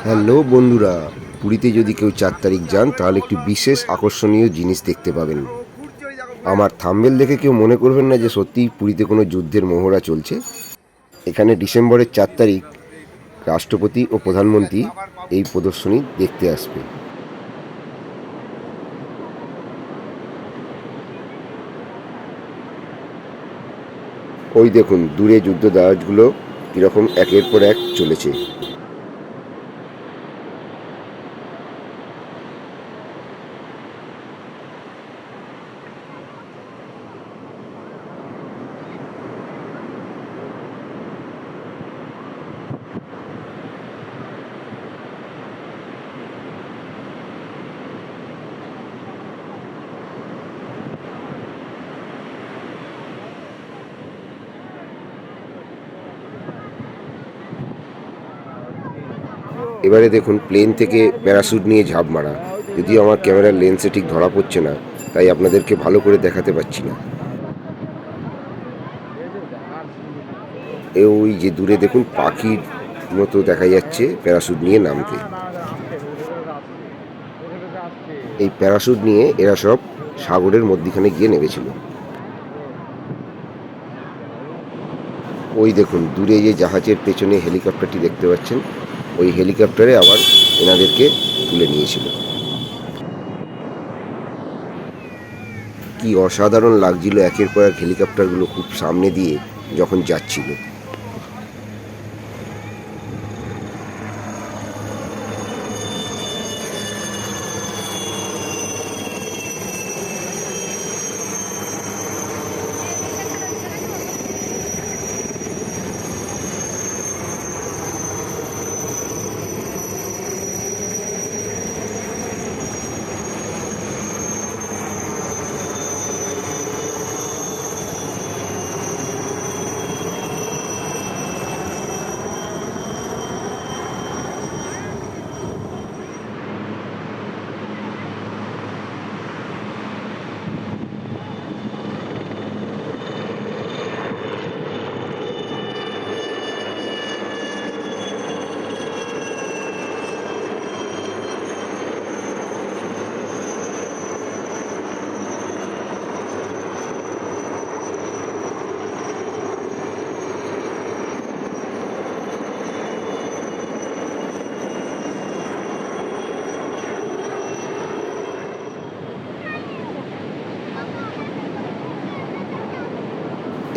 Hello বন্ধুরা, পুরীতে যদি কেউ চার তারিখ যান, তাহলে একটি বিশেষ আকর্ষণীয় জিনিস দেখতে পাবেন। আমার থাম্বেল দেখে কেউ মনে করবেন না যে সত্যিই পুরীতে কোনো যুদ্ধের মহড়া চলছে। এখানে ডিসেম্বরের চার তারিখ রাষ্ট্রপতি ও প্রধানমন্ত্রী এই প্রদর্শনী দেখতে আসবে। ওই দেখুন, দূরে যুদ্ধ জাহাজগুলো কীরকম একের পর এক চলেছে। এবারে দেখুন প্লেন থেকে প্যারাশুট নিয়ে ঝাঁপ মারা। যদিও আমার ক্যামেরার লেন্সে ঠিক ধরা পড়ছে না, তাই আপনাদেরকে ভালো করে দেখাতে পারছি না। ওই যে দূরে দেখুন, পাখির মতো দেখা যাচ্ছে প্যারাশুট নিয়ে নামতে। এই প্যারাশুট নিয়ে এরা সব সাগরের মধ্যিখানে গিয়ে নেমেছিল। ওই দেখুন, দূরে যে জাহাজের পেছনে হেলিকপ্টারটি দেখতে পাচ্ছেন ওই হেলিকপ্টারে আবার এনাদেরকে তুলে নিয়েছিল। কি অসাধারণ লাগছিল একের পর এক হেলিকপ্টারগুলো খুব সামনে দিয়ে যখন যাচ্ছিল।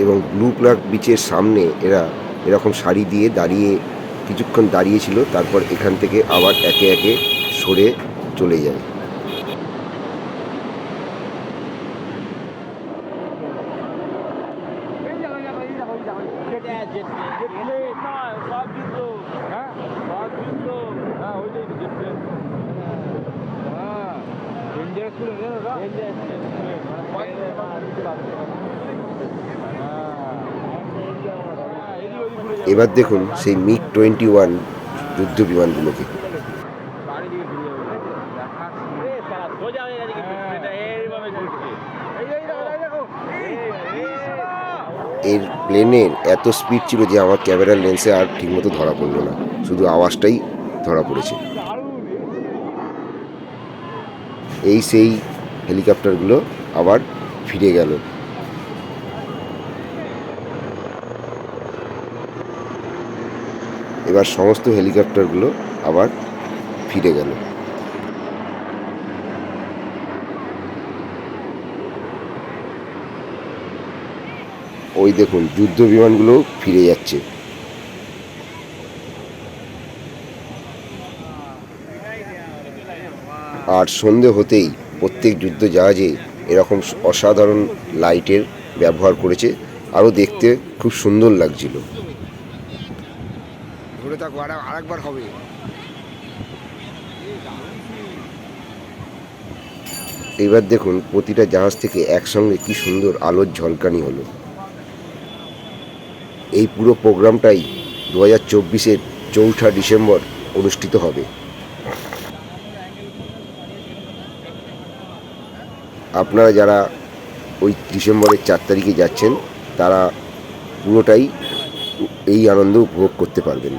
এবং ব্লু ক্লার্ক বিচের সামনে এরা এরকম সারি দিয়ে দাঁড়িয়ে কিছুক্ষণ দাঁড়িয়েছিল তারপর এখান থেকে আবার একে একে সরে চলে যায় এবার দেখুন সেই মিগ টোয়েন্টি ওয়ান যুদ্ধ বিমানগুলোকে। এর প্লেনের এত স্পিড ছিল যে আমার ক্যামেরার লেন্সে আর ঠিকমতো ধরা পড়ল না। শুধু আওয়াজটাই ধরা পড়েছে। এই সেই হেলিকপ্টারগুলো আবার ফিরে গেল। এবার সমস্ত হেলিকপ্টারগুলো আবার ফিরে গেল। ওই দেখুন, যুদ্ধ বিমানগুলো ফিরে যাচ্ছে। আর সন্ধে হতেই প্রত্যেক যুদ্ধ জাহাজে এরকম অসাধারণ লাইটের ব্যবহার করেছে। আরও দেখতে খুব সুন্দর লাগছিল। থাকো আর আরেকবার হবে। এবার দেখুন প্রতিটা জাহাজ থেকে একসঙ্গে কি সুন্দর আলোর ঝলকানি হলো। এই পুরো প্রোগ্রামটাই দু হাজার চব্বিশের চৌঠা ডিসেম্বর অনুষ্ঠিত হবে। আপনারা যারা ওই ডিসেম্বরের চার তারিখে যাচ্ছেন তারা পুরোটাই এই আনন্দ উপভোগ করতে পারবেন।